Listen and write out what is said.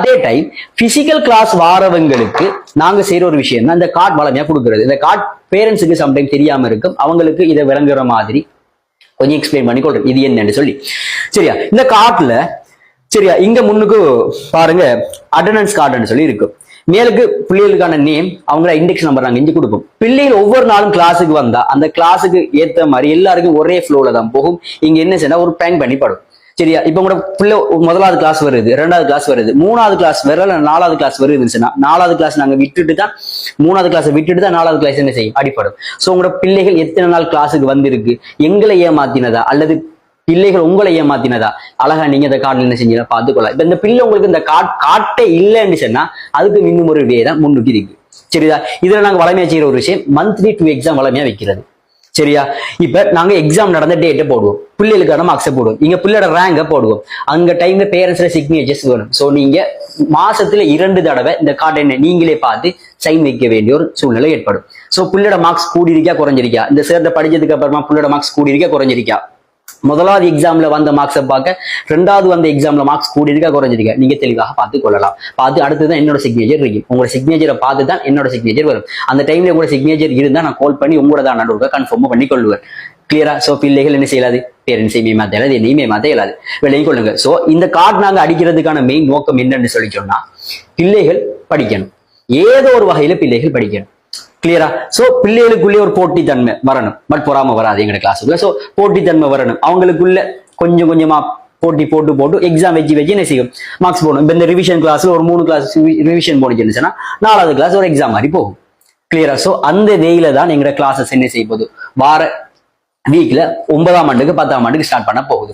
அதே time physical class வாரவங்களுக்கு நாங்க செய்யற ஒரு விஷயம் தான் இந்த கார்டு வளமையா கொடுக்கறது. இந்த கார்டு பேரண்ட்ஸுக்கு சம்டைம் தெரியாம இருக்கும். அவங்களுக்கு இதை விளங்குற மாதிரி கொஞ்சம் எக்ஸ்பிளைன் பண்ணி கொடுறேன் இது என்னன்னு சொல்லி. சரியா? இந்த கார்டுல சரியா? இங்க முன்னுக்கு பாருங்க. அட்டண்டன்ஸ் கார்டுன்னு சொல்லி இருக்கும் மேலுக்கு பிள்ளைகளுக்கான நேம் அவங்கள இண்டெக்ஸ் நம்பர் நாங்கள் இங்கே கொடுப்போம். பிள்ளைகள் ஒவ்வொரு நாளும் கிளாஸுக்கு வந்தா அந்த கிளாஸுக்கு ஏத்த மாதிரி எல்லாருக்கும் ஒரே ஃப்ளோல தான் போகும். இங்க என்ன செய்யணும் ஒரு பேங்க் பண்ணி படும் சரியா? இப்ப கூட பிள்ளை முதலாவது கிளாஸ் வருது ரெண்டாவது கிளாஸ் வருது மூணாவது கிளாஸ் வரல நாலாவது கிளாஸ் வருதுச்சுன்னா நாலாவது கிளாஸ் நாங்க விட்டுட்டு தான் மூணாவது கிளாஸ் விட்டுட்டு தான் நாலாவது கிளாஸ் என்ன செய்யும்? அடிப்படும். சோ உங்களோட பிள்ளைகள் எத்தனை நாள் கிளாஸுக்கு வந்திருக்கு? எங்களை ஏமாத்தினதா? அல்லது பிள்ளைகள் உங்களை ஏமாத்தினதா? அழகா நீங்க இந்த காட்டில் என்ன செஞ்சீங்க? பார்த்துக்கொள்ளலாம். இப்ப இந்த பிள்ளை உங்களுக்கு இந்த காட் காட்டே இல்லைன்னு சொன்னா அதுக்கு இன்னும் ஒரு வே தான் முன்னுக்கு இருக்கு. சரிதா? இதுல நாங்க வளமையா செய்யற ஒரு விஷயம் மந்த்லி டூ எக்ஸாம் வளமையா வைக்கிறது. சரியா? இப்ப நாங்க எக்ஸாம் நடந்த டேட்டை போடுவோம். பிள்ளைகளுக்கான மார்க்ஸை போடுவோம். இங்க பிள்ளையோட ரேங்கை போடுவோம். அங்க டைம்ல பேரண்ட்ஸ்ல சிக்னேச்சர்ஸ் வேணும். ஸோ நீங்க மாசத்துல இரண்டு தடவை இந்த கார்டை என்ன நீங்களே பார்த்து சைன் வைக்க வேண்டிய ஒரு சூழ்நிலை ஏற்படும். சோ பிள்ளையோட மார்க்ஸ் கூடி இருக்கா குறைஞ்சிருக்கா? இந்த சேர்ந்த படிச்சதுக்கு அப்புறமா பிள்ளையோட மார்க்ஸ் கூடி இருக்கா குறைஞ்சிருக்கா? முதலாவது எக்ஸாம்ல வந்த மார்க்ஸை பார்க்க ரெண்டாவது வந்த எக்ஸாம்ல மார்க்ஸ் கூடி இருக்கா குறைஞ்சிருக்கா? நீங்க தெளிவாக பார்த்து கொள்ளலாம் பார்த்து அடுத்ததான் என்னோட சிக்னேச்சர் இருக்கும். உங்களோட சிக்னேச்சரை பார்த்து தான் என்னோட சிக்னேச்சர் வரும். அந்த டைம்ல உங்களோட சிக்னேச்சர் இருந்தா நான் கால் பண்ணி உங்களோட தான் நடுவுக்கு கன்ஃபார்ம் பண்ணி கிளியரா சோ பிள்ளைகள் என்ன செய்யலாது? பேரண்ட்ஸை மாத்த இயலாது என்னையுமே மாத்த இயலாது. விளையும் கொள்ளுங்க. சோ இந்த கார்டு நாங்க அடிக்கிறதுக்கான மெயின் நோக்கம் என்னன்னு சொல்லி சொன்னா பிள்ளைகள் படிக்கணும். ஏதோ ஒரு வகையில பிள்ளைகள் படிக்கணும். கிளியரா சோ பிள்ளைகளுக்குள்ளே ஒரு போட்டித்தன்மை வரணும். பட் பொறாம வராது எங்க கிளாஸுக்குள்ள சோ போட்டித்தன்மை வரணும். அவங்களுக்குள்ள கொஞ்சம் கொஞ்சமா போட்டி போட்டு போட்டு எக்ஸாம் வச்சு வச்சு என்ன செய்யும்? மார்க்ஸ் போடணும். இப்ப இந்த ரிவிஷன் கிளாஸ்ல ஒரு மூணு கிளாஸ் ரிவிஷன் போனிச்சுன்னா நாலாவது கிளாஸ் ஒரு எக்ஸாம் மாதிரி போகும். கிளியரா சோ அந்த வேயில தான் எங்களோட கிளாஸஸ் என்ன செய்ய போகுது? வார வீக்ல ஒன்பதாம் ஆண்டுக்கு பத்தாம் ஆண்டுக்கு ஸ்டார்ட் பண்ண போகுது.